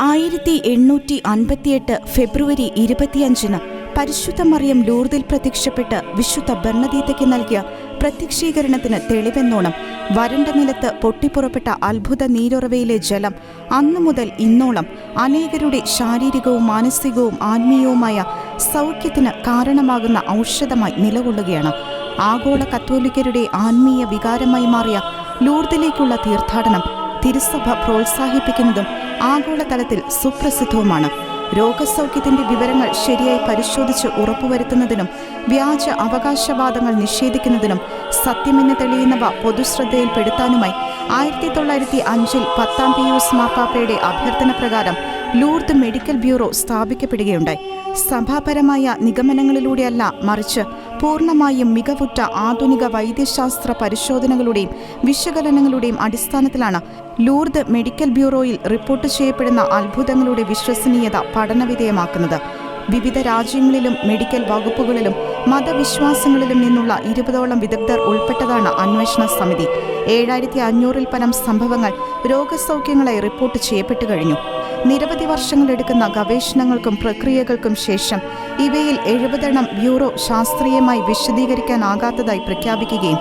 ആയിരത്തി എണ്ണൂറ്റി അൻപത്തിയെട്ട് ഫെബ്രുവരി ഇരുപത്തിയഞ്ചിന് പരിശുദ്ധ മറിയം ലൂർദിൽ പ്രത്യക്ഷപ്പെട്ട് വിശുദ്ധ ബർണദീതയ്ക്ക് നൽകിയ പ്രത്യക്ഷീകരണത്തിന് തെളിവെന്നോണം. വരണ്ട നിലത്ത് പൊട്ടിപ്പുറപ്പെട്ട അത്ഭുത നീരുറവയിലെ ജലം അന്നു മുതൽ ഇന്നോളം അനേകരുടെ ശാരീരികവും മാനസികവും ആത്മീയവുമായ സൗഖ്യത്തിന് കാരണമാകുന്ന ഔഷധമായി നിലകൊള്ളുകയാണ്. ആഗോള കത്തോലിക്കരുടെ ആത്മീയ വികാരമായി മാറിയ ലൂർദിലേക്കുള്ള തീർത്ഥാടനം തിരുസഭ പ്രോത്സാഹിപ്പിക്കുന്നതും ആഗോളതലത്തിൽ സുപ്രസിദ്ധവുമാണ്. രോഗസൗഖ്യത്തിന്റെ വിവരങ്ങൾ ശരിയായി പരിശോധിച്ച് ഉറപ്പുവരുത്തുന്നതിനും വ്യാജ അവകാശവാദങ്ങൾ നിഷേധിക്കുന്നതിനും സത്യമെന്ന് തെളിയുന്നവ പൊതുശ്രദ്ധയിൽപ്പെടുത്താനുമായി ആയിരത്തി തൊള്ളായിരത്തി അഞ്ചിൽ പത്താം പിയൂസ് മാർപ്പാപ്പയുടെ അഭ്യർത്ഥന പ്രകാരം ലൂർദ് മെഡിക്കൽ ബ്യൂറോ സ്ഥാപിക്കപ്പെടുകയുണ്ടായി. സഭാപരമായ നിഗമനങ്ങളിലൂടെയല്ല മറിച്ച് പൂർണമായും മികവുറ്റ ആധുനിക വൈദ്യശാസ്ത്ര പരിശോധനകളുടെയും വിശകലനങ്ങളുടെയും അടിസ്ഥാനത്തിലാണ് ലൂർദ് മെഡിക്കൽ ബ്യൂറോയിൽ റിപ്പോർട്ട് ചെയ്യപ്പെടുന്ന അത്ഭുതങ്ങളുടെ വിശ്വസനീയത പഠനവിധേയമാക്കുന്നത്. വിവിധ രാജ്യങ്ങളിലും മെഡിക്കൽ വകുപ്പുകളിലും മതവിശ്വാസങ്ങളിലും നിന്നുള്ള ഇരുപതോളം വിദഗ്ധർ ഉൾപ്പെട്ടതാണ് അന്വേഷണ സമിതി. ഏഴായിരത്തി അഞ്ഞൂറിൽ പരം സംഭവങ്ങൾ രോഗസൗഖ്യങ്ങളായി റിപ്പോർട്ട് ചെയ്യപ്പെട്ടു കഴിഞ്ഞു. നിരവധി വർഷങ്ങളെടുക്കുന്ന ഗവേഷണങ്ങൾക്കും പ്രക്രിയകൾക്കും ശേഷം ഇവയിൽ എഴുപതെണ്ണം ബ്യൂറോ ശാസ്ത്രീയമായി വിശദീകരിക്കാനാകാത്തതായി പ്രഖ്യാപിക്കുകയും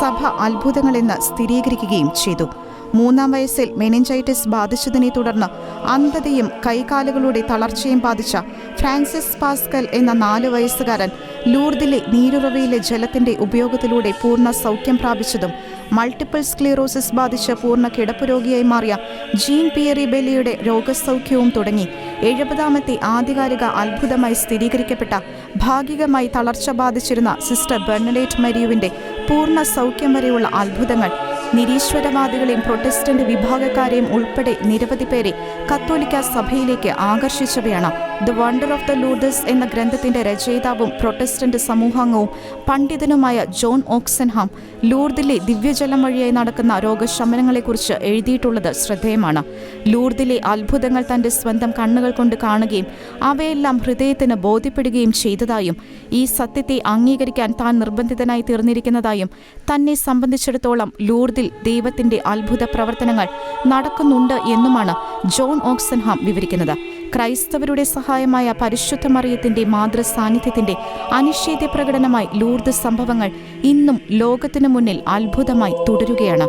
സഭ അത്ഭുതങ്ങളെന്ന് സ്ഥിരീകരിക്കുകയും ചെയ്തു. മൂന്നാം വയസ്സിൽ മെനിഞ്ചൈറ്റിസ് ബാധിച്ചതിനെ തുടർന്ന് അന്ധതയും കൈകാലുകളുടെ തളർച്ചയും ബാധിച്ച ഫ്രാൻസിസ് പാസ്കൽ എന്ന നാല് വയസ്സുകാരൻ ലൂർദിലെ നീരുറവയിലെ ജലത്തിന്റെ ഉപയോഗത്തിലൂടെ പൂർണ സൗഖ്യം പ്രാപിച്ചതും മൾട്ടിപ്പിൾ സ്ക്ലീറോസിസ് ബാധിച്ച പൂർണ കിടപ്പ് രോഗിയായി മാറിയ ജീൻ പിയറി ബെല്ലിയുടെ രോഗസൗഖ്യവും തുടങ്ങി. എഴുപതാമത്തെ ആധികാരിക അത്ഭുതമായി സ്ഥിരീകരിക്കപ്പെട്ട ഭാഗികമായി തളർച്ച ബാധിച്ചിരുന്ന സിസ്റ്റർ ബെർണലേറ്റ് മരിയുവിന്റെ പൂർണ സൗഖ്യം വരെയുള്ള അത്ഭുതങ്ങൾ നിരീശ്വരവാദികളെയും പ്രൊട്ടസ്റ്റന്റ് വിഭാഗക്കാരെയും ഉൾപ്പെടെ നിരവധി പേരെ കത്തോലിക്ക സഭയിലേക്ക് ആകർഷിച്ചവയാണ്. The wonder of the Lourdes എന്ന ഗ്രന്ഥത്തിന്റെ രചയിതാവും പ്രൊട്ടസ്റ്റന്റ് സമൂഹാംഗവും പണ്ഡിതനുമായ ജോൺ ഓക്സൻഹാം ലൂർദിലെ ദിവ്യജലം വഴിയായി നടക്കുന്ന രോഗശമനങ്ങളെക്കുറിച്ച് എഴുതിയിട്ടുള്ളത് ശ്രദ്ധേയമാണ്. ലൂർദിലെ അത്ഭുതങ്ങൾ തന്റെ സ്വന്തം കണ്ണുകൾ കൊണ്ട് കാണുകയും അവയെല്ലാം ഹൃദയത്തിന് ബോധ്യപ്പെടുകയും ചെയ്തതായും ഈ സത്യത്തെ അംഗീകരിക്കാൻ താൻ നിർബന്ധിതനായി തീർന്നിരിക്കുന്നതായും തന്നെ സംബന്ധിച്ചിടത്തോളം ലൂർദിൽ ദൈവത്തിന്റെ അത്ഭുത പ്രവർത്തനങ്ങൾ നടക്കുന്നുണ്ട് എന്നുമാണ് ജോൺ ഓക്സൻഹാം വിവരിക്കുന്നത്. ക്രൈസ്തവരുടെ സഹായമായ പരിശുദ്ധ മറിയത്തിന്റെ മാതൃ സാന്നിധ്യത്തിന്റെ അനിശ്ചിത പ്രകടനമായി ലൂർദ് സംഭവങ്ങൾ ഇന്നും ലോകത്തിനു മുന്നിൽ അത്ഭുതമായി തുടരുകയാണ്.